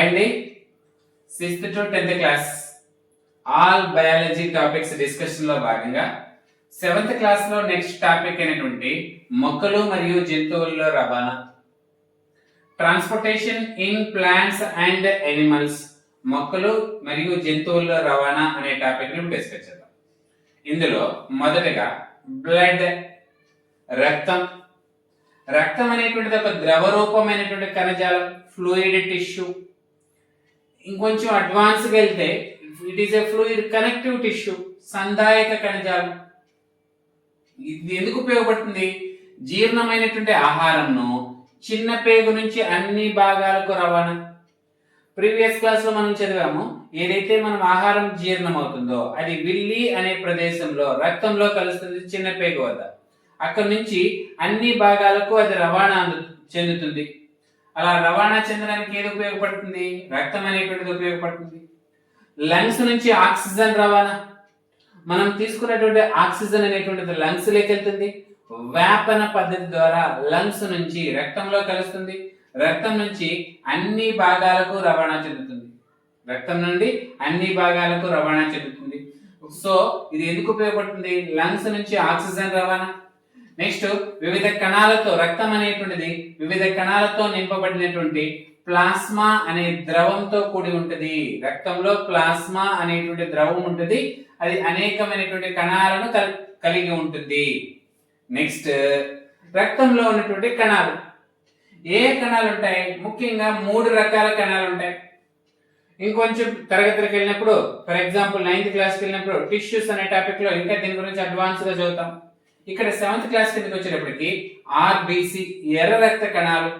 అండి sixth to tenth class all biology topics డిస్కషన్లో భాగంగా సెవెంత్ క్లాస్లో నెక్స్ట్ టాపిక్ అయినటువంటి మొక్కలు మరియు జంతువుల్లో రవాణా. Transportation in plants and animals మొక్కలు మరియు జంతువుల్లో రవాణా అనే టాపిక్ని డిస్కస్ చేద్దాం. ఇందులో మొదటగా బ్లడ్ రక్తం. రక్తం అనేటువంటిది ఒక ద్రవ రూపమైనటువంటి కణజాలం ఫ్లూయిడ్ టిష్యూ ఇంకొంచెం అడ్వాన్స్గా వెళ్తే it is a fluid connective tissue సందాయక కణజాలం. ఇది ఎందుకు ఉపయోగపడుతుంది? జీర్ణమైనటువంటి ఆహారంను చిన్న పేగు నుంచి అన్ని భాగాలకు రవాణా. ప్రీవియస్ క్లాస్లో మనం చదివాము ఏదైతే మనం ఆహారం జీర్ణం అవుతుందో అది విల్లి అనే ప్రదేశంలో రక్తంలో కలుస్తుంది చిన్న పేగు వద్ద. అక్కడ నుంచి అన్ని భాగాలకు అది రవాణా అందు- చెందుతుంది. అలా రవాణా చెందడానికి ఏది ఉపయోగపడుతుంది? రక్తం అనేటువంటిది ఉపయోగపడుతుంది. లంగ్స్ నుంచి ఆక్సిజన్ రవాణా. మనం తీసుకున్నటువంటి ఆక్సిజన్ అనేటువంటిది లంగ్స్ వెళ్తుంది. వ్యాపన పద్ధతి ద్వారా లంగ్స్ నుంచి రక్తంలో కలుస్తుంది. రక్తం నుంచి అన్ని భాగాలకు రవాణా చెందుతుంది. రక్తం నుండి అన్ని భాగాలకు రవాణా చెందుతుంది. సో ఇది ఎందుకు ఉపయోగపడుతుంది? లంగ్స్ నుంచి ఆక్సిజన్ రవాణా. నెక్స్ట్ వివిధ కణాలతో రక్తం అనేటువంటిది వివిధ కణాలతో నింపబడినటువంటి ప్లాస్మా అనే ద్రవంతో కూడి ఉంటుంది. రక్తంలో ప్లాస్మా అనేటువంటి ద్రవం ఉంటుంది. అది అనేకమైనటువంటి కణాలను కలిగి ఉంటుంది. నెక్స్ట్ రక్తంలో ఉన్నటువంటి కణాలు. ఏ కణాలు ఉంటాయి ముఖ్యంగా మూడు రకాల కణాలు ఉంటాయి ఇంకొంచెం తరగతికి వెళ్ళినప్పుడు ఫర్ ఎగ్జాంపుల్ నైన్త్ క్లాస్కి వెళ్ళినప్పుడు టిష్యూస్ అనే టాపిక్లో ఇంకా దీని గురించి అడ్వాన్స్గా చదువుతాం. ఇక్కడ సెవెంత్ క్లాస్ కిందకి వచ్చేటప్పటికి ఆర్బిసి ఎర్ర రక్త కణాలు.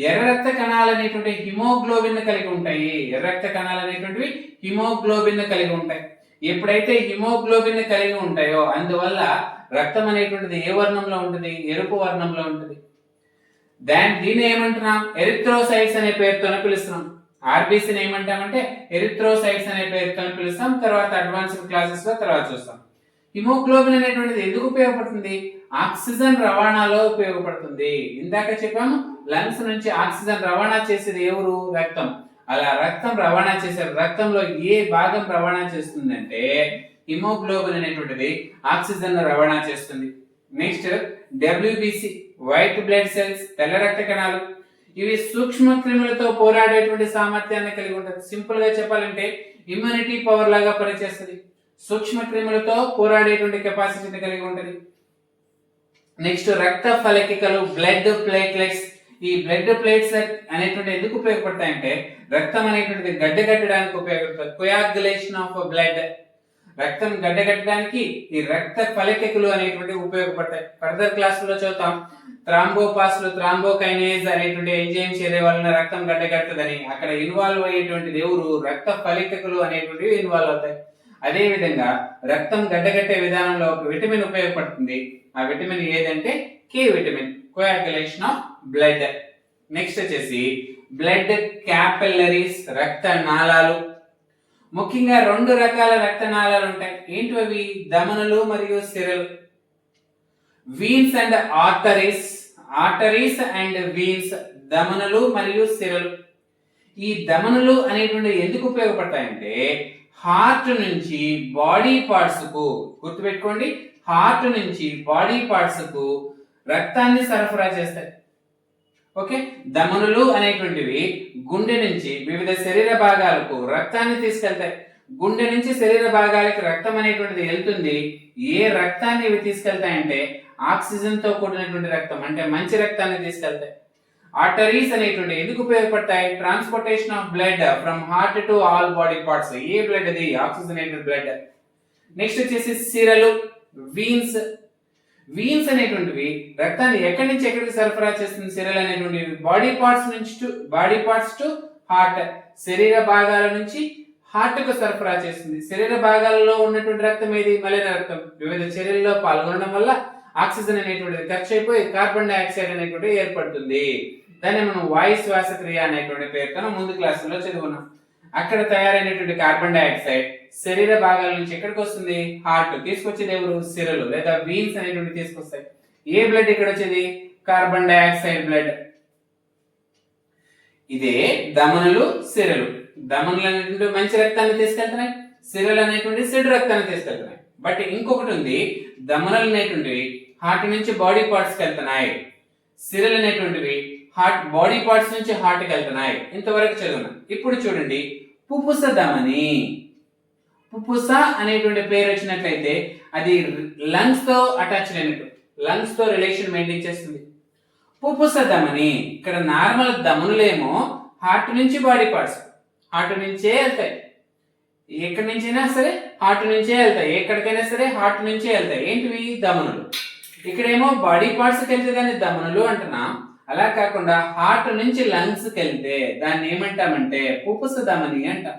ఎర్ర రక్త కణాలు అనేటువంటి హిమోగ్లోబిన్ కలిగి ఉంటాయి. ఎర్ర రక్త కణాలు అనేటువంటివి హిమోగ్లోబిన్ కలిగి ఉంటాయి. ఎప్పుడైతే హిమోగ్లోబిన్ కలిగి ఉంటాయో అందువల్ల రక్తం అనేటువంటిది ఏ వర్ణంలో ఉంటుంది? ఎరుపు వర్ణంలో ఉంటుంది. దాని దీన్ని ఏమంటున్నాం? ఎరిథ్రోసైట్స్ అనే పేరుతో పిలుస్తున్నాం. ఆర్బీసీని ఏమంటామంటే ఎరిథ్రోసైట్స్ అనే పేరుతో పిలుస్తాం. తర్వాత అడ్వాన్స్డ్ క్లాసెస్లో తర్వాత చూస్తాం. హిమోగ్లోబిన్ అనేటువంటిది ఎందుకు ఉపయోగపడుతుంది? ఆక్సిజన్ రవాణాలో ఉపయోగపడుతుంది. ఇందాక చెప్పాము లంగ్స్ నుంచి ఆక్సిజన్ రవాణా చేసేది ఎవరు రక్తం. అలా రక్తం రవాణా చేశారు రక్తంలో ఏ భాగం రవాణా చేస్తుందంటే హిమోగ్లోబిన్ అనేటువంటిది ఆక్సిజన్ రవాణా చేస్తుంది. Next WBC white blood cells తెల్ల రక్త కణాలు. ఇవి సూక్ష్మ క్రిములతో పోరాడేటువంటి సామర్థ్యాన్ని కలిగి ఉంటుంది సింపుల్గా చెప్పాలంటే ఇమ్యూనిటీ పవర్ లాగా పనిచేస్తుంది. సూక్ష్మ క్రిములతో పోరాడేటువంటి కెపాసిటీని కలిగి ఉంటుంది. నెక్స్ట్ రక్త ఫలకికలు బ్లడ్ ప్లేట్లెట్స్ ఈ బ్లడ్ ప్లేట్స్ అనేటువంటి ఎందుకు ఉపయోగపడతాయంటే రక్తం అనేటువంటిది గడ్డగట్టడానికి ఉపయోగపడుతుంది. కొయాగులేషన్ ఆఫ్ బ్లడ్ రక్తం గడ్డగట్టడానికి ఈ రక్త ఫలకికలు అనేటువంటి ఉపయోగపడతాయి. ఫర్దర్ క్లాసులో చదువుతాం థ్రాంబోపాస్లు థ్రాంబోకైనేజ్ అనేటువంటి ఎంజైమ్ చేరే వలన రక్తం గడ్డగట్టదని అక్కడ ఇన్వాల్వ్ అయ్యేటువంటిది ఎవరు? రక్త ఫలికలు అనేటువంటివి ఇన్వాల్వ్ అవుతాయి. అదేవిధంగా రక్తం గడ్డగట్టే విధానంలో ఒక విటమిన్ ఉపయోగపడుతుంది. ఆ విటమిన్ ఏదంటే K vitamin coagulation of blood. Next వచ్చేసి బ్లడ్ క్యాపిల్లరీస్ రక్త నాళాలు ముఖ్యంగా రెండు రకాల రక్త నాళాలు ఉంటాయి. ఏంటి అవి ధమనులు మరియు సిరలు. Veins and arteries arteries and veins ధమనులు మరియు సిరలు. ఈ ధమనులు అనేటువంటి ఎందుకు ఉపయోగపడతాయంటే హార్ట్ నుంచి బాడీ పార్ట్స్కు గుర్తుపెట్టుకోండి. హార్ట్ నుంచి బాడీ పార్ట్స్కు రక్తాన్ని సరఫరా చేస్తాయి. ఓకే? దమనులు అనేటువంటివి గుండె నుంచి వివిధ శరీర భాగాలకు రక్తాన్ని తీసుకెళ్తాయి. గుండె నుంచి శరీర భాగాలకు రక్తం అనేటువంటిది వెళ్తుంది. ఏ రక్తాన్ని ఇవి తీసుకెళ్తాయంటే ఆక్సిజన్తో కూడినటువంటి రక్తం అంటే మంచి రక్తాన్ని తీసుకెళ్తాయి. ఆర్టరీస్ అనేటువంటి ఎందుకు ఉపయోగపడతాయి? Transportation of blood from heart to all body parts A blood అది? ఆక్సిజనేటెడ్ బ్లడ్ నెక్స్ట్ వచ్చేసి సిరలు వీన్స్ వీన్స్ అనేటువంటివి రక్తాన్ని ఎక్కడి నుంచి ఎక్కడికి సరఫరా చేస్తుంది? సిరల్ అనేటువంటివి బాడీ పార్ట్స్ నుంచి to body parts to heart శరీర భాగాల నుంచి హార్ట్కు సరఫరా చేస్తుంది. శరీర భాగాలలో ఉన్నటువంటి రక్తం ఏది? మలిన రక్తం. వివిధ చర్యల్లో పాల్గొనడం వల్ల ఆక్సిజన్ అనేటువంటిది ఖర్చు అయిపోయి కార్బన్ డైఆక్సైడ్ అనేటువంటిది ఏర్పడుతుంది. దాన్ని మనం వాయు శ్వాసక్రియ అనేటువంటి పేరుతో ముందు క్లాసులో చదువుకున్నాం. అక్కడ తయారైనటువంటి కార్బన్ డైఆక్సైడ్ శరీర భాగాల నుంచి ఎక్కడికి వస్తుంది? హార్ట్ తీసుకొచ్చేది ఎవరు? సిరలు లేదా వీన్స్ అనేటువంటి తీసుకొస్తాయి. ఏ బ్లడ్ ఇక్కడ వచ్చేది? Carbon dioxide blood. ఇదే దమనులు సిరలు. దమనులు అనేటువంటి మంచి రక్తాన్ని తీసుకెళ్తున్నాయి. సిరలు అనేటువంటి సిడు రక్తాన్ని తీసుకెళ్తున్నాయి. బట్ ఇంకొకటి ఉంది దమనలు అనేటువంటివి హార్ట్ నుంచి బాడీ పార్ట్స్కి వెళ్తున్నాయి. సిరలు అనేటువంటివి హార్ట్ బాడీ పార్ట్స్ నుంచి హార్ట్కి వెళ్తున్నాయి. ఇంతవరకు చదువున్నాం ఇప్పుడు చూడండి. పుపుస ధమని. పుపుస అనేటువంటి పేరు వచ్చినట్లయితే అది లంగ్స్తో అటాచ్ అయినట్టు. లంగ్స్తో రిలేషన్ మెయింటైన్ చేస్తుంది. పుపుస ధమని. ఇక్కడ నార్మల్ ధమనులేమో హార్ట్ నుంచి బాడీ పార్ట్స్ హార్ట్ నుంచే వెళ్తాయి. ఎక్కడి నుంచైనా సరే హార్ట్ నుంచే వెళ్తాయి. ఎక్కడికైనా సరే హార్ట్ నుంచే వెళ్తాయి. ఏంటివి? ధమనులు. ఇక్కడేమో బాడీ పార్ట్స్కి వెళ్తే దాన్ని ధమనులు అంటున్నాం. అలా కాకుండా హార్ట్ నుంచి లంగ్స్ వెళ్తే దాన్ని ఏమంటామంటే పుపుస ధమని అంటాం.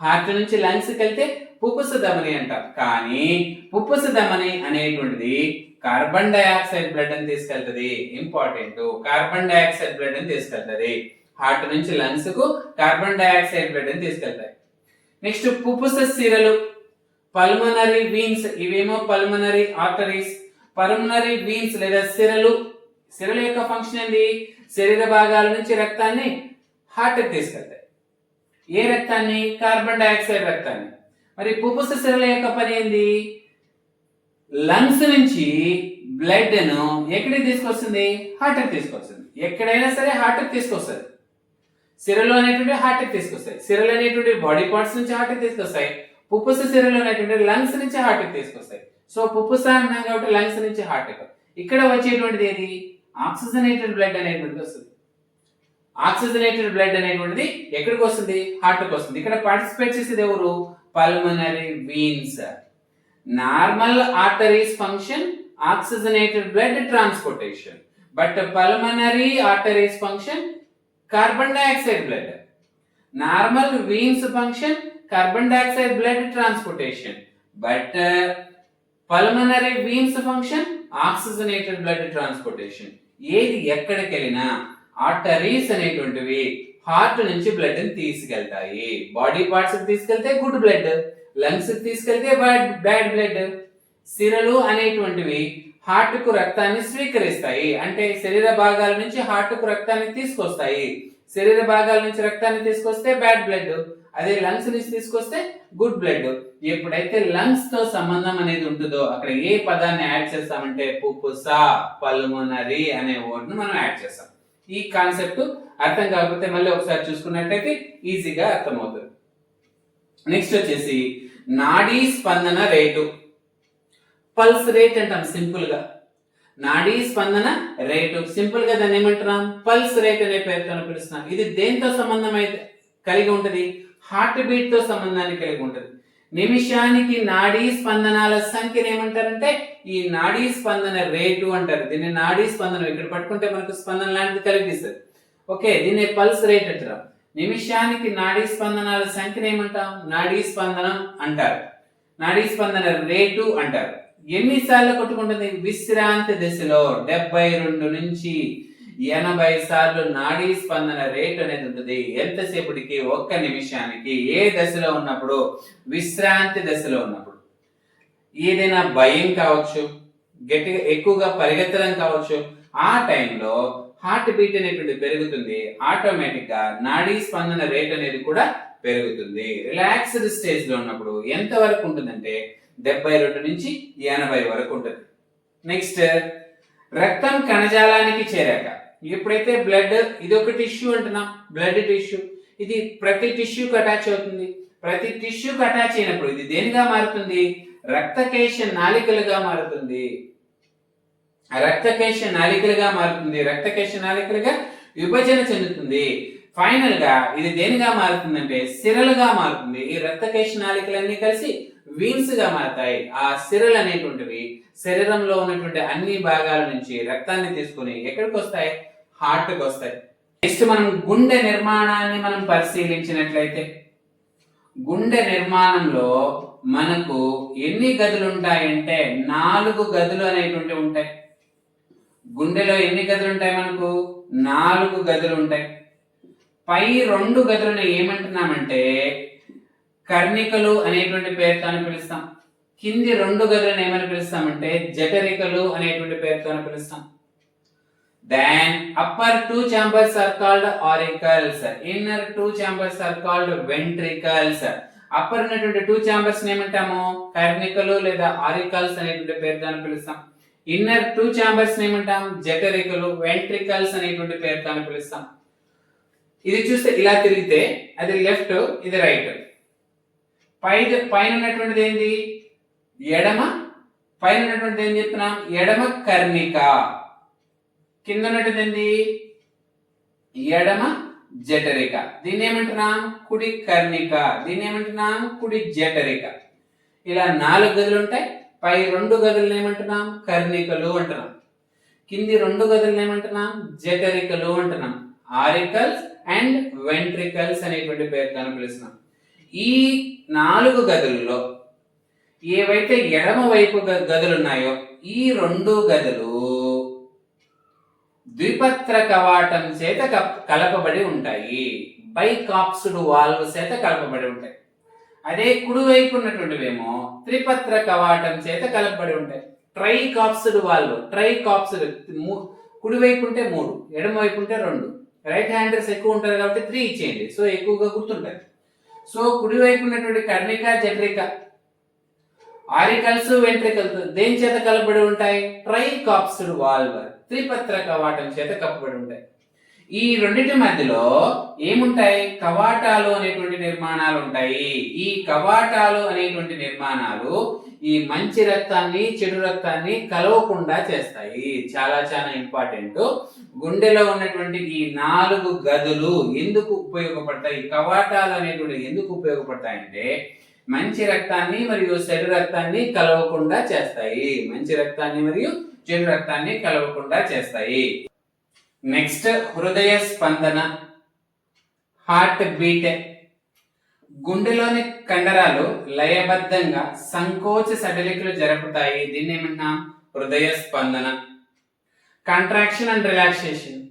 హార్ట్ నుంచి లంగ్స్ వెళ్తే పుపుస ధమని అంటాం. కానీ పుపుస ధమని అనేటువంటిది కార్బన్ డైఆక్సైడ్ బ్లడ్ అని తీసుకెళ్తుంది. ఇంపార్టెంట్ కార్బన్ డైఆక్సైడ్ బ్లడ్ అని తీసుకెళ్తుంది. హార్ట్ నుంచి లంగ్స్కు కార్బన్ డైఆక్సైడ్ బ్లడ్ అని తీసుకెళ్తాయి. నెక్స్ట్ పుపుస సిరలు. పల్మనరీ వీన్స్ ఇవేమో పల్మనరీ ఆర్టరీస్ పల్మనరీ వీన్స్ లేదా సిరలు. సిరల యొక్క ఫంక్షన్ ఏంది? శరీర భాగాల నుంచి రక్తాన్ని హార్ట్ తీసుకెళ్తాయి. ఏ రక్తాన్ని? కార్బన్ డైఆక్సైడ్ రక్తాన్ని. మరి పుపుస సిరల యొక్క పని ఏంది? లంగ్స్ నుంచి బ్లడ్ను ఎక్కడికి తీసుకొస్తుంది? హార్ట్ తీసుకొస్తుంది. ఎక్కడైనా సరే హార్ట్ తీసుకొస్తుంది. సిరలో అనేటువంటి హార్ట్ తీసుకొస్తాయి. సిరలు అనేటువంటి బాడీ పార్ట్స్ నుంచి హార్ట్ తీసుకొస్తాయి. పుప్పుస సిరలు అనేటువంటి లంగ్స్ నుంచి హార్ట్ తీసుకొస్తాయి. సో పుప్పుస అన్నాం కాబట్టి లంగ్స్ నుంచి హార్ట్ ఇక్కడ వచ్చేటువంటిది ఏది? ఆక్సిజనేటెడ్ బ్లడ్ అనేటువంటిది వస్తుంది. ఆక్సిజనేటెడ్ బ్లడ్ అనేటువంటిది ఎక్కడికి వస్తుంది? హార్ట్కి వస్తుంది. ఇక్కడ పార్టిసిపేట్ చేసేది ఎవరు? Pulmonary veins normal arteries function oxygenated blood transportation but pulmonary arteries function carbon dioxide blood normal veins function carbon dioxide blood transportation but pulmonary veins function oxygenated blood transportation ఏది ఎక్కడికి వెళ్ళినా ఆర్టరీస్ అనేటువంటివి heart నుంచి బ్లడ్ని తీసుకెళ్తాయి. Body parts తీసుకెళ్తే good blood lungs తీసుకెళ్తే bad bad blood సిరలు అనేటువంటివి హార్ట్కు రక్తాన్ని స్వీకరిస్తాయి. అంటే శరీర భాగాల నుంచి హార్ట్కు రక్తాన్ని తీసుకొస్తాయి. శరీర భాగాల నుంచి రక్తాన్ని తీసుకొస్తే బ్యాడ్ బ్లడ్ అదే లంగ్స్ నుంచి తీసుకొస్తే గుడ్ బ్లడ్ ఎప్పుడైతే లంగ్స్తో సంబంధం అనేది ఉంటుందో అక్కడ ఏ పదాన్ని యాడ్ చేస్తామంటే పుప్పుసా పల్మోనరీ అనే వర్డ్ను మనం యాడ్ చేస్తాం. ఈ కాన్సెప్ట్ అర్థం కాకపోతే మళ్ళీ ఒకసారి చూసుకున్నట్టయితే ఈజీగా అర్థమవుతుంది. నెక్స్ట్ వచ్చేసి నాడీ స్పందన రేటు. పల్స్ రేట్ అంటాం సింపుల్గా. నాడీ స్పందన రేటు. సింపుల్గా దాన్ని ఏమంటున్నాం? పల్స్ రేట్ అనే పేరుతో పిలుస్తున్నాం. ఇది దేంతో సంబంధం అయితే కలిగి ఉంటుంది? హార్ట్ బీట్తో సంబంధాన్ని కలిగి ఉంటుంది. నిమిషానికి నాడీ స్పందనాల సంఖ్యను ఏమంటారంటే ఈ నాడీ స్పందన రేటు అంటారు. దీన్ని నాడీ స్పందన. ఇక్కడ పట్టుకుంటే మనకు స్పందన లాంటిది కలిగిస్తుంది ఓకే దీన్ని పల్స్ రేట్ అంటారు. నిమిషానికి నాడీ స్పందనాల సంఖ్యను ఏమంటాం? నాడీ స్పందనం అంటారు. నాడీ స్పందన రేటు అంటారు. ఎన్నిసార్లు కొట్టుకుంటుంది? విశ్రాంతి దశలో డెబ్బై రెండు నుంచి ఎనభై సార్లు నాడీ స్పందన రేట్ అనేది ఉంటుంది. ఎంతసేపటికి? ఒక్క నిమిషానికి. ఏ దశలో ఉన్నప్పుడు? విశ్రాంతి దశలో ఉన్నప్పుడు. ఏదైనా భయం కావచ్చు గట్టిగా ఎక్కువగా పరిగెత్తడం కావచ్చు ఆ టైంలో హార్ట్ బీట్ అనేటువంటి పెరుగుతుంది. ఆటోమేటిక్గా నాడీ స్పందన రేట్ అనేది కూడా పెరుగుతుంది. రిలాక్స్డ్ స్టేజ్లో ఉన్నప్పుడు ఎంత వరకు ఉంటుందంటే డెబ్బై రెండు నుంచి ఎనభై వరకు ఉంటుంది. నెక్స్ట్ రక్తం కణజాలానికి చేరాక. ఎప్పుడైతే బ్లడ్ ఇది ఒక టిష్యూ అంటున్నాం బ్లడ్ టిష్యూ. ఇది ప్రతి టిష్యూకి అటాచ్ అవుతుంది. ప్రతి టిష్యూకి అటాచ్ అయినప్పుడు ఇది దేనిగా మారుతుంది? రక్తకేశ నాళికలుగా మారుతుంది. రక్తకేశ నాళికలుగా మారుతుంది. రక్తకేశ నాలికలుగా విభజన చెందుతుంది. ఫైనల్గా ఇది దేనిగా మారుతుందంటే సిరలుగా మారుతుంది. ఈ రక్తకేశ నాలికలన్నీ కలిసి వీన్స్గా మారతాయి. ఆ సిరలు అనేటువంటివి శరీరంలో ఉన్నటువంటి అన్ని భాగాల నుంచి రక్తాన్ని తీసుకుని ఎక్కడికి వస్తాయి హార్ట్కి వస్తాయి. నెక్స్ట్ మనం గుండె నిర్మాణాన్ని మనం పరిశీలించినట్లయితే గుండె నిర్మాణంలో మనకు ఎన్ని గదులు ఉంటాయంటే నాలుగు గదులు అనేటువంటి ఉంటాయి. గుండెలో ఎన్ని గదులు ఉంటాయి మనకు? నాలుగు గదులు ఉంటాయి పై రెండు గదులను ఏమంటున్నామంటే కర్ణికలు అనేటువంటి పేరుతో పిలుస్తాం. కింది రెండు గదులను ఏమని పిలుస్తామంటే జఠరికలు అనేటువంటి పేరుతో పిలుస్తాం. Then upper two chambers are called auricles inner two chambers are called ventricles. Upper ఉన్నటువంటి టూ చాంబర్స్ ఏమంటాము? కర్ణికలు లేదా ఆరికల్స్ అనేటువంటి పేరు దాన్ని పిలుస్తాం. ఇన్నర్ టూ చాంబర్స్ ఏమంటాం? జఠరికలు వెంట్రికల్స్ అనేటువంటి పేరు అని పిలుస్తాం. ఇది చూస్తే ఇలా తిరిగితే అది లెఫ్ట్ ఇది రైట్ పై పైన ఉన్నటువంటిది ఏంది? ఎడమ. పైన ఉన్నటువంటిది ఏం చెప్తున్నాం? ఎడమ కర్ణిక. కింద ఉన్నటువంటిది ఎడమ జఠరిక దీన్ని ఏమంటున్నాం? కుడి కర్ణిక. దీన్ని ఏమంటున్నాం? కుడి జఠరిక ఇలా నాలుగు గదులు ఉంటాయి. పై రెండు గదులను ఏమంటున్నాం? కర్ణికలు అంటున్నాం. కింది రెండు గదులను ఏమంటున్నాం? జఠరికలు అంటున్నాం. ఆరికల్స్ అండ్ వెంట్రికల్స్ అనేటువంటి పేరుతో పిలుస్తున్నాం. ఈ నాలుగు గదుల్లో ఏవైతే ఎడమ వైపు గ- గదులు ఉన్నాయో ఈ రెండు గదులు ద్విపత్ర కవాటం చేత కప్- కలపబడి ఉంటాయి. బైకాప్సుడు వాల్వ్ చేత కలపబడి ఉంటాయి. అదే కుడివైపు ఉన్నటువంటివేమో త్రిపత్ర కవాటం చేత కలపబడి ఉంటాయి. Tricuspid valve tricuspid కుడివైపు ఉంటే మూడు ఎడమవైపు ఉంటే రెండు రైట్ హ్యాండర్స్ ఎక్కువ ఉంటారు కాబట్టి త్రీ ఇచ్చేయండి. సో ఎక్కువగా గుర్తుంటాయి సో కుడివైపు ఉన్నటువంటి కర్ణిక జట్రిక ఆరికల్స్ వెంట్రికల్స్ దేని చేత కలపబడి ఉంటాయి? ట్రై కాప్సుడ్ వాల్వర్ త్రిపత్ర కవాటం చేత కప్పబడి ఉంటాయి. ఈ రెండింటి మధ్యలో ఏముంటాయి? కవాటాలు అనేటువంటి నిర్మాణాలు ఉంటాయి. ఈ కవాటాలు అనేటువంటి నిర్మాణాలు ఈ మంచి రక్తాన్ని చెడు రక్తాన్ని కలవకుండా చేస్తాయి. చాలా చాలా ఇంపార్టెంట్. గుండెలో ఉన్నటువంటి ఈ నాలుగు గదులు ఎందుకు ఉపయోగపడతాయి? ఈ కవాటాలు అనేటువంటి ఎందుకు ఉపయోగపడతాయంటే మంచి రక్తాన్ని మరియు చెడు రక్తాన్ని కలవకుండా చేస్తాయి. మంచి రక్తాన్ని మరియు చెడు రక్తాన్ని కలవకుండా చేస్తాయి. నెక్స్ట్ హృదయ స్పందన హార్ట్ బీట్ గుండెలోని కండరాలు లయబద్ధంగా సంకోచ సడలికలు జరుపుతాయి. దీన్ని ఏమన్నా హృదయ స్పందన. Contraction and relaxation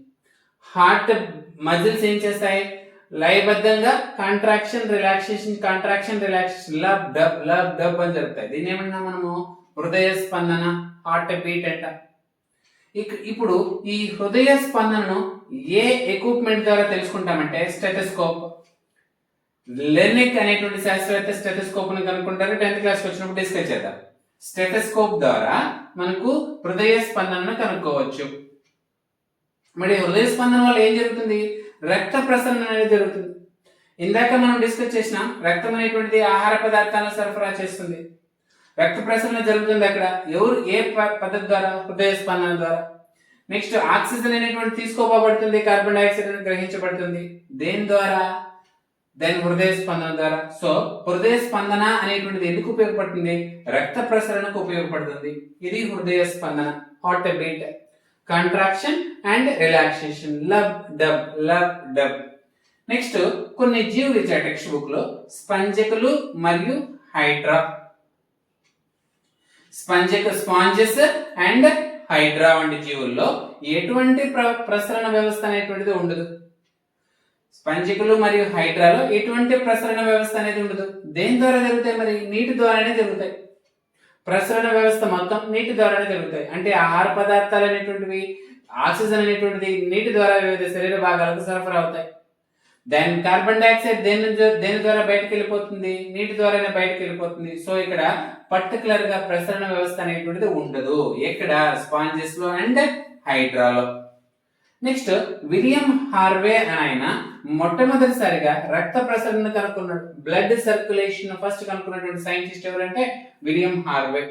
heart muscles ఏం చేస్తాయి? లయబద్ధంగా contraction relaxation contraction relaxation lub dub lub dub అని జరుగుతాయి దీన్ని ఏమన్నా మనము? హృదయ స్పందన హార్ట్ బీట్ అంట ఇప్పుడు ఈ హృదయ స్పందనను ఏ ఎక్విప్మెంట్ ద్వారా తెలుసుకుంటామంటే స్టెటస్కోప్ లెనిక్ అనేటువంటి శాస్త్రవేత్త స్టెటస్కోప్ను కనుక్కుంటారు టెన్త్ క్లాస్ వచ్చినప్పుడు డిస్కస్ చేద్దాం. స్టెటస్కోప్ ద్వారా మనకు హృదయ స్పందనను కనుక్కోవచ్చు. మరి హృదయ స్పందన వల్ల ఏం జరుగుతుంది? రక్త ప్రసరణ అనేది జరుగుతుంది. ఇందాక మనం డిస్కస్ చేసిన రక్తం అనేటువంటిది ఆహార పదార్థాలను సరఫరా చేస్తుంది. రక్త ప్రసరణ జరుగుతుంది అక్కడ. ఎవరు ఏ పద్ధతి ద్వారా? హృదయ స్పందన ద్వారా. నెక్స్ట్ ఆక్సిజన్ అనేటువంటి తీసుకోబడుతుంది కార్బన్ డైఆక్సైడ్ అని గ్రహించబడుతుంది. దేని ద్వారా? దెన్ హృదయ స్పందన ద్వారా. సో హృదయ స్పందన అనేటువంటిది ఎందుకు ఉపయోగపడుతుంది? రక్త ప్రసరణకు ఉపయోగపడుతుంది. ఇది హృదయ స్పందన heart beat contraction and relaxation. Love dub love dub. Next కొన్ని జీవులు ఇచ్చారు టెక్స్ట్ బుక్లో స్పంజకులు మరియు హైడ్రా స్పంజక స్పాంజెస్ అండ్ హైడ్రా వంటి జీవుల్లో ఎటువంటి ప్ర- ప్రసరణ వ్యవస్థ అనేటువంటిది ఉండదు. స్పంజికులు మరియు హైడ్రాలో ఎటువంటి ప్రసరణ వ్యవస్థ అనేది ఉండదు. దేని ద్వారా జరుగుతాయి మరి? నీటి ద్వారానే జరుగుతాయి. ప్రసరణ వ్యవస్థ మొత్తం నీటి ద్వారానే జరుగుతాయి. అంటే ఆహార పదార్థాలు అనేటువంటివి ఆక్సిజన్ అనేటువంటిది నీటి ద్వారా వివిధ శరీర భాగాలకు సరఫరా అవుతాయి. దెన్ కార్బన్ డైఆక్సైడ్ దేని దేని ద్వారా బయటకు వెళ్ళిపోతుంది నీటి ద్వారానే బయటకు వెళ్ళిపోతుంది సో ఇక్కడ పర్టికులర్గా ప్రసరణ వ్యవస్థ అనేటువంటిది ఉండదు. ఎక్కడ? స్పాంజెస్లో అండ్ హైడ్రాలో నెక్స్ట్ విలియం హార్వే అని ఆయన మొట్టమొదటిసారిగా రక్త ప్రసరణ కనుక్కున్నాడు బ్లడ్ సర్క్యులేషన్ ఫస్ట్ కనుక్కున్నటువంటి సైంటిస్ట్ ఎవరంటే విలియం హార్వే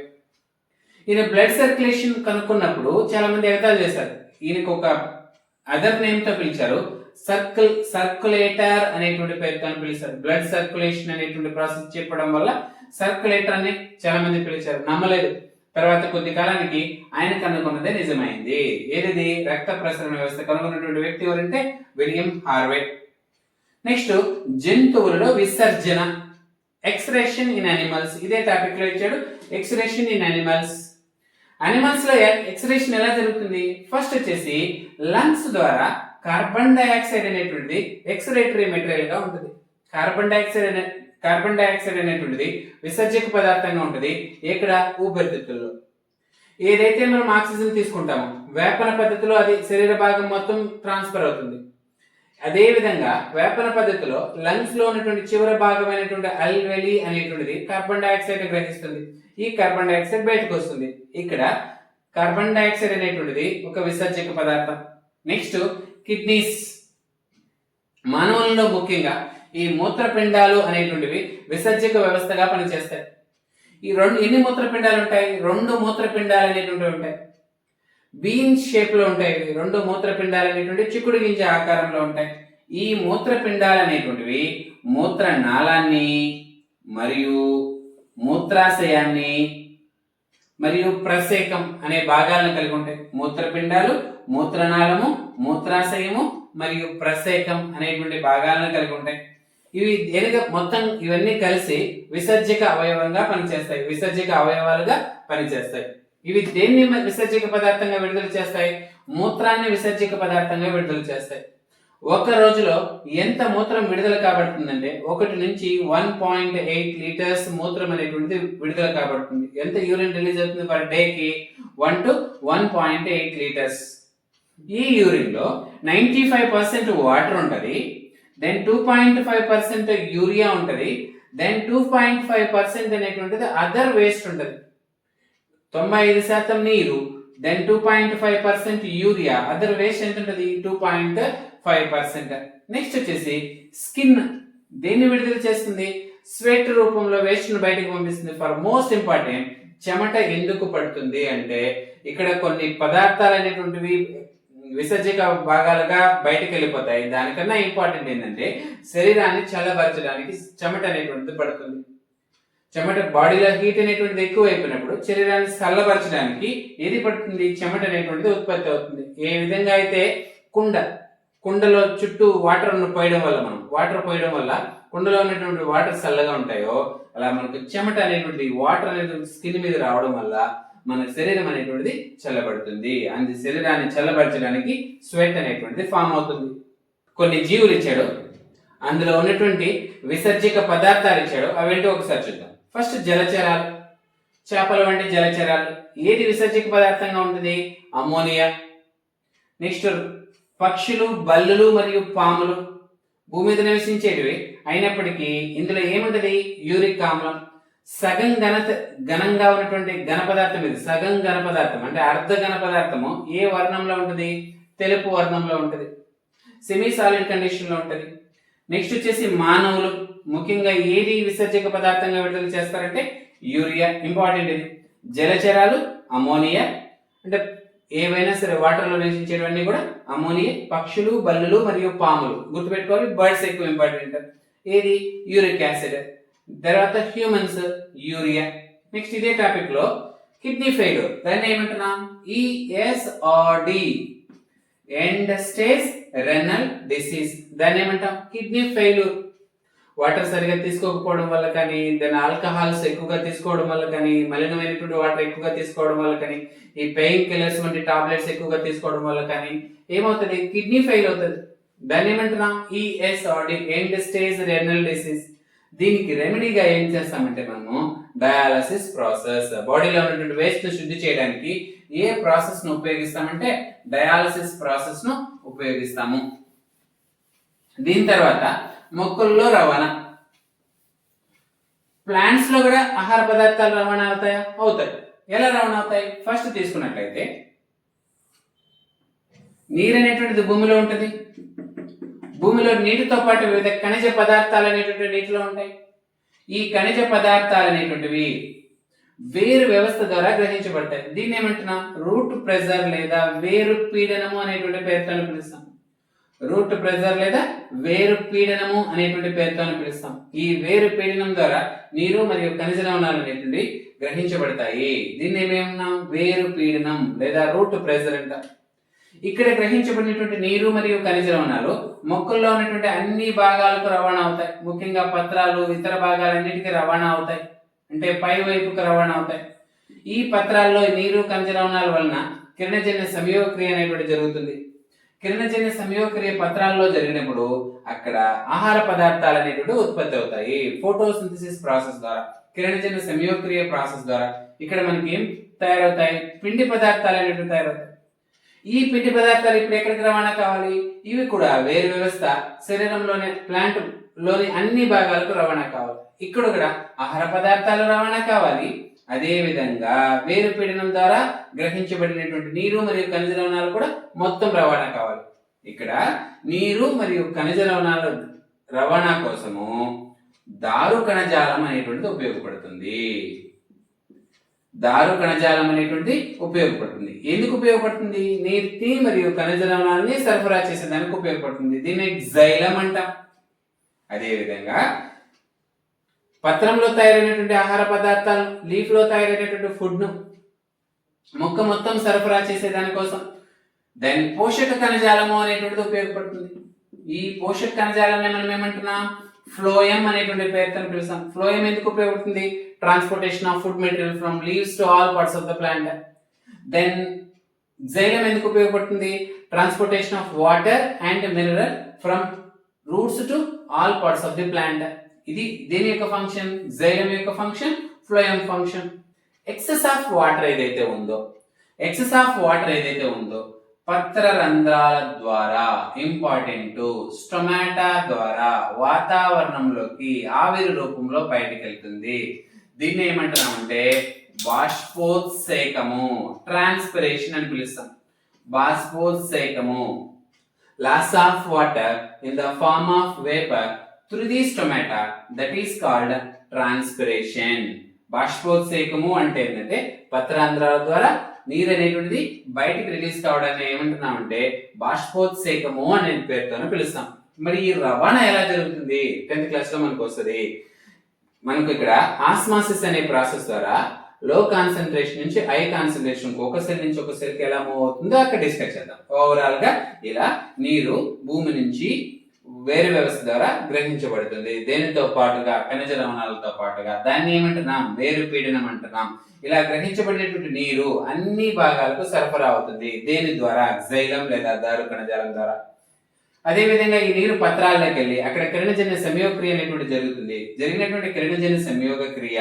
ఈయన బ్లడ్ సర్క్యులేషన్ కనుక్కున్నప్పుడు చాలా మంది ఎగతాలు చేశారు. ఈయనకు ఒక అదర్ నేమ్తో పిలిచారు. సర్కిల్ సర్క్యులేటర్ అనేటువంటి పేరుతో పిలిచారు బ్లడ్ సర్క్యులేషన్ అనేటువంటి ప్రాసెస్ చెప్పడం వల్ల సర్క్యులేటర్ అని చాలా మంది పిలిచారు. నమ్మలేదు. తర్వాత కొద్ది కాలానికి ఆయన కనుగొన్నదే నిజమైంది. ఏది రక్త ప్రసరణ వ్యవస్థ కనుగొన్నటువంటి వ్యక్తి ఎవరంటే విలియం హార్వే. నెక్స్ట్ జంతువులలో విసర్జన. ఎక్స్ప్రెషన్ ఇన్ అనిమల్స్ ఇదే టాపిక్లో ఇచ్చాడు. ఎక్స్ప్రెషన్ ఇన్ అనిమల్స్ అనిమల్స్లో ఎక్స్ప్రెషన్ ఎలా జరుగుతుంది? ఫస్ట్ వచ్చేసి లంగ్స్ ద్వారా కార్బన్ డైఆక్సైడ్ అనేటువంటిది ఎక్స్రేటరీ మెటీరియల్గా ఉంటుంది. కార్బన్ డైఆక్సైడ్ అనే కార్బన్ డైఆక్సైడ్ అనేటువంటిది విసర్జక పదార్థంగా ఉంటుంది ఇక్కడ ఊపిరితిత్తుల్లో. ఏదైతే మనం ఆక్సిజన్ తీసుకుంటామో వేపన పద్ధతిలో అది శరీర భాగం మొత్తం ట్రాన్స్ఫర్ అవుతుంది. అదే విధంగా వేపన పద్ధతిలో లంగ్స్లో ఉన్నటువంటి చివరి భాగమైనటువంటి అల్వెలి అనేటువంటిది కార్బన్ డైఆక్సైడ్ గ్రహిస్తుంది. ఈ కార్బన్ డైఆక్సైడ్ బయటకు వస్తుంది. ఇక్కడ కార్బన్ డైఆక్సైడ్ అనేటువంటిది ఒక విసర్జక పదార్థం. Next kidneys. మానవులలో ముఖ్యంగా ఈ మూత్రపిండాలు అనేటువంటివి విసర్జక వ్యవస్థగా పనిచేస్తాయి. ఈ రెండు ఎన్ని మూత్రపిండాలు ఉంటాయి? రెండు మూత్రపిండాలు అనేటువంటివి ఉంటాయి. బీన్ షేప్లో ఉంటాయి రెండు మూత్రపిండాలు అనేటువంటి చిక్కుడు గింజ ఆకారంలో ఉంటాయి. ఈ మూత్రపిండాలు అనేటువంటివి మూత్ర నాళాన్ని మరియు మూత్రాశయాన్ని మరియు ప్రసేకం అనే భాగాలను కలిగి ఉంటాయి మూత్రపిండాలు మూత్రనాళము మూత్రాశయము మరియు ప్రసేకం అనేటువంటి భాగాలను కలిగి ఉంటాయి ఇవి దేనిగా మొత్తం ఇవన్నీ కలిసి విసర్జక అవయవంగా పనిచేస్తాయి. విసర్జక అవయవాలుగా పనిచేస్తాయి. ఇవి దేన్ని విసర్జక పదార్థంగా విడుదల చేస్తాయి? మూత్రాన్ని విసర్జక పదార్థంగా విడుదల చేస్తాయి. ఒక రోజులో ఎంత మూత్రం విడుదల కాబడుతుందంటే ఒకటి నుంచి వన్ పాయింట్ ఎయిట్ లీటర్స్ మూత్రం అనేటువంటిది విడుదల కాబడుతుంది. ఎంత యూరిన్ రిలీజ్ అవుతుంది పర్ డేకి? One two one point eight litres. ఈ యూరిన్లో నైంటీ ఫైవ్ పర్సెంట్ వాటర్ ఉంటుంది then two point five percent urea ఉంటుంది then two point five percent అనేటువంటిది అదర్ వేస్ట్ ఉంటుంది. తొంభై ఐదు శాతం నీరు then two point five percent urea other waste ఎంత ఉంటుంది two point five percent next వచ్చేసి స్కిన్ దేన్ని విడుదల చేస్తుంది? స్వెట్ రూపంలో వేస్ట్ను బయటకు పంపిస్తుంది. ఫర్ మోస్ట్ ఇంపార్టెంట్ చెమట ఎందుకు పడుతుంది అంటే ఇక్కడ కొన్ని పదార్థాలు అనేటువంటివి విసర్జక భాగాలుగా బయటకు వెళ్ళిపోతాయి. దానికన్నా ఇంపార్టెంట్ ఏంటంటే శరీరాన్ని చల్లబరచడానికి చెమట అనేటువంటిది పడుతుంది. చెమట బాడీలో హీట్ అనేటువంటిది ఎక్కువ అయిపోయినప్పుడు శరీరాన్ని చల్లబరచడానికి ఏది పడుతుంది? చెమట అనేటువంటిది ఉత్పత్తి అవుతుంది. ఏ విధంగా అయితే కుండ కుండలో చుట్టూ వాటర్ పోయడం వల్ల మనం వాటర్ పోయడం వల్ల కుండలో ఉన్నటువంటి వాటర్ చల్లగా ఉంటాయో అలా మనకు చెమట అనేటువంటి వాటర్ అనేటువంటి స్కిన్ మీద రావడం వల్ల మన శరీరం అనేటువంటిది చల్లబడుతుంది. అందు శరీరాన్ని చల్లబరచడానికి స్వెట్ అనేటువంటిది ఫామ్ అవుతుంది. కొన్ని జీవులు ఇచ్చాడు. అందులో ఉన్నటువంటి విసర్జక పదార్థాలు ఇచ్చాడు. అవేంటో ఒకసారి చూద్దాం. ఫస్ట్ జలచరాలు. చేపలు వంటి జలచరాలు. ఏది విసర్జక పదార్థంగా ఉంటుంది? అమ్మోనియా. నెక్స్ట్ పక్షులు బల్లులు మరియు పాములు. భూమి మీద నివసించేటివి అయినప్పటికీ ఇందులో ఏముంటది? యూరిక్ ఆమ్లం. సగం ఘనత ఘనంగా ఉన్నటువంటి ఘన పదార్థం ఇది సగం ఘన పదార్థం. అంటే అర్ధ ఘన పదార్థము. ఏ వర్ణంలో ఉంటుంది? తెలుపు వర్ణంలో ఉంటుంది. సెమీ సాలిడ్ కండిషన్లో ఉంటుంది. నెక్స్ట్ వచ్చేసి మానవులు. ముఖ్యంగా ఏది విసర్జక పదార్థంగా విడుదల చేస్తారంటే యూరియా ఇంపార్టెంట్ ఇది. జలచరాలు అమోనియా అంటే ఏవైనా సరే వాటర్లో నివసించేటివన్నీ కూడా అమోనియా పక్షులు బల్లులు మరియు పాములు. గుర్తుపెట్టుకోవాలి బర్డ్స్ ఎక్కువ ఇంపార్టెంట్ ఏది? యూరిక్ యాసిడ్ తర్వాత హ్యూమన్స్ యూరియా. నెక్స్ట్ ఇదే టాపిక్లో కిడ్నీ ఫెయిల్యూర్ దాన్ని ఏమంటున్నాం? ESRD end stage renal disease దాన్ని ఏమంటాం? కిడ్నీ ఫెయిల్యూర్ వాటర్ సరిగా తీసుకోకపోవడం వల్ల కానీ దాని ఆల్కహాల్స్ ఎక్కువగా తీసుకోవడం వల్ల కానీ మలినమైనటువంటి వాటర్ ఎక్కువగా తీసుకోవడం వల్ల కానీ ఈ పెయిన్ కిల్లర్స్ వంటి టాబ్లెట్స్ ఎక్కువగా తీసుకోవడం వల్ల కానీ ఏమవుతుంది? కిడ్నీ ఫెయిల్ అవుతుంది. దాన్ని ఏమంటున్నాం? ES ESRD end stage renal disease దీనికి రెమెడీగా ఏం చేస్తామంటే మనము డయాలసిస్ ప్రాసెస్ బాడీలో ఉన్నటువంటి వేస్ట్ను శుద్ధి చేయడానికి ఏ ప్రాసెస్ను ఉపయోగిస్తామంటే డయాలసిస్ ప్రాసెస్ను ఉపయోగిస్తాము. దీని తర్వాత మొక్కల్లో రవాణా. ప్లాంట్స్లో కూడా ఆహార పదార్థాలు రవాణా అవుతాయా? అవుతాయి. ఎలా రవాణా అవుతాయి? ఫస్ట్ తీసుకున్నట్లయితే నీరు అనేటువంటిది భూమిలో ఉంటుంది. భూమిలో నీటితో పాటు వివిధ ఖనిజ పదార్థాలు అనేటువంటి నీటిలో ఉంటాయి. ఈ ఖనిజ పదార్థాలు అనేటువంటివి వేరు వ్యవస్థ ద్వారా గ్రహించబడతాయి. దీన్ని ఏమంటున్నాం? రూట్ ప్రెజర్ లేదా వేరు పీడనము అనేటువంటి పేరుతో పిలుస్తాం రూట్ ప్రెజర్ లేదా వేరు పీడనము అనేటువంటి పేరుతో పిలుస్తాం. ఈ వేరు పీడనం ద్వారా నీరు మరియు ఖనిజ లవణాలు అనేటువంటి గ్రహించబడతాయి. దీన్ని ఏమేమన్నా? వేరు పీడనం లేదా రూట్ ప్రెజర్ అంట. ఇక్కడ గ్రహించబడినటువంటి నీరు మరియు ఖనిజ లవణాలు మొక్కల్లో ఉన్నటువంటి అన్ని భాగాలకు రవాణా అవుతాయి. ముఖ్యంగా పత్రాలు ఇతర భాగాలన్నిటికీ రవాణా అవుతాయి. అంటే పై వైపుకు రవాణా అవుతాయి. ఈ పత్రాల్లో నీరు ఖనిజ లవణాల వలన కిరణజన్య సంయోగక్రియ అనేటువంటి జరుగుతుంది. కిరణజన్య సంయోగక్రియ పత్రాల్లో జరిగినప్పుడు అక్కడ ఆహార పదార్థాలు అనేటువంటి ఉత్పత్తి అవుతాయి. ఫోటోసింథసిస్ ప్రాసెస్ ద్వారా కిరణజన్య సంయోగక్రియ ప్రాసెస్ ద్వారా ఇక్కడ మనకి ఏం తయారవుతాయి? పిండి పదార్థాలు అనేవి తయారవుతాయి. ఈ పిండి పదార్థాలు ఇప్పుడు ఎక్కడికి రవాణా కావాలి? ఇవి కూడా వేరు వ్యవస్థ శరీరంలోని ప్లాంట్లోని అన్ని భాగాలకు రవాణా కావాలి. ఇక్కడ కూడా ఆహార పదార్థాలు రవాణా కావాలి. అదేవిధంగా వేరు పీడనం ద్వారా గ్రహించబడినటువంటి నీరు మరియు ఖనిజ లవణాలు కూడా మొత్తం రవాణా కావాలి. ఇక్కడ నీరు మరియు ఖనిజ లవణాల రవాణా కోసము దారు కణజాలం అనేటువంటిది ఉపయోగపడుతుంది. దారు కణజాలం అనేటువంటి ఉపయోగపడుతుంది. ఎందుకు ఉపయోగపడుతుంది? నీటి మరియు ఖనిజ లవణాలని సరఫరా చేసేదానికి ఉపయోగపడుతుంది. దీన్ని జైలం అంటాం అదేవిధంగా పత్రంలో తయారైనటువంటి ఆహార పదార్థాలు లీఫ్లో తయారైనటువంటి ఫుడ్ను మొక్క మొత్తం సరఫరా చేసే దానికోసం. దాని పోషక కణజాలము అనేటువంటిది ఉపయోగపడుతుంది. ఈ పోషక కణజాలమే మనం ఏమంటున్నాం ఫ్లోయం అనేటువంటి పేరుతో పిలుస్తాం. ఫ్లోయం ఎందుకు ఉపయోగపడుతుంది? Transportation of food material from leaves to all parts of the plant. Then xylem ఎందుకు ఉపయోగపడుతుంది? Transportation of water and mineral from roots to all parts of the plant. ఇది దీని యొక్క ఫంక్షన్? జైలం యొక్క function phloem function. Excess of water ఏదైతే ఉందో excess of water ఏదైతే ఉందో పత్ర రంధ్రాల ద్వారా ఇంపార్టెంట్ స్టొమాటా ద్వారా వాతావరణంలోకి ఆవిరి రూపంలో బయటికి వెళ్తుంది. దీన్ని ఏమంటున్నామంటే బాష్పోత్సేకము ట్రాన్స్పిరేషన్ అని పిలుస్తాం. బాష్పోత్సేకము. Loss of water in the form of vapour through the stomata that is called transpiration బాష్పోత్సేకము అంటే ఏంటంటే పత్రాంధ్రాల ద్వారా నీరు అనేటువంటిది బయటికి రిలీజ్ కావడాన్ని ఏమంటున్నామంటే బాష్పోత్సేకము అనే పేరుతోనే పిలుస్తాం. మరి ఈ రవాణా ఎలా జరుగుతుంది? టెన్త్ క్లాస్లో మనకు వస్తుంది. మనకు ఇక్కడ ఆస్మాసిస్ అనే ప్రాసెస్ ద్వారా లో కాన్సన్ట్రేషన్ నుంచి హై కాన్సన్ట్రేషన్ ఒక సెల్ నుంచి ఒక సెల్ ఎలా మూవ్ అవుతుందో అక్కడ డిస్కస్ చేద్దాం. ఓవరాల్గా ఇలా నీరు భూమి నుంచి వేరు వ్యవస్థ ద్వారా గ్రహించబడుతుంది. దేనితో పాటుగా? ఖనిజ లవణాలతో పాటుగా. దాన్ని ఏమంటున్నాం? వేరు పీడనం అంటున్నాం. ఇలా గ్రహించబడినటువంటి నీరు అన్ని భాగాలకు సరఫరా అవుతుంది. దేని ద్వారా? జైలం లేదా దారు కణజాలం ద్వారా. అదేవిధంగా ఈ నీరు పత్రాల్లోకి వెళ్ళి అక్కడ కిరణజన్య సంయోగక్రియ అనేటువంటి జరుగుతుంది. జరిగినటువంటి కిరణజన్య సంయోగ క్రియ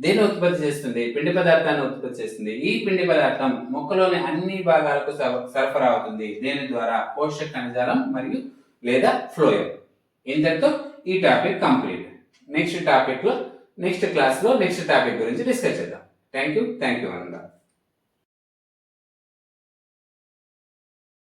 దేన్ని ఉత్పత్తి చేస్తుంది? పిండి పదార్థాన్ని ఉత్పత్తి చేస్తుంది. ఈ పిండి పదార్థం మొక్కలోని అన్ని భాగాలకు సరఫరా అవుతుంది. దేని ద్వారా? పోషక కణజాలం మరియు లేదా ఫ్లోయం. ఇంతటితో ఈ టాపిక్ కంప్లీట్. నెక్స్ట్ టాపిక్లో నెక్స్ట్ క్లాస్లో నెక్స్ట్ టాపిక్ గురించి డిస్కస్ చేద్దాం. Thank you thank you Ananda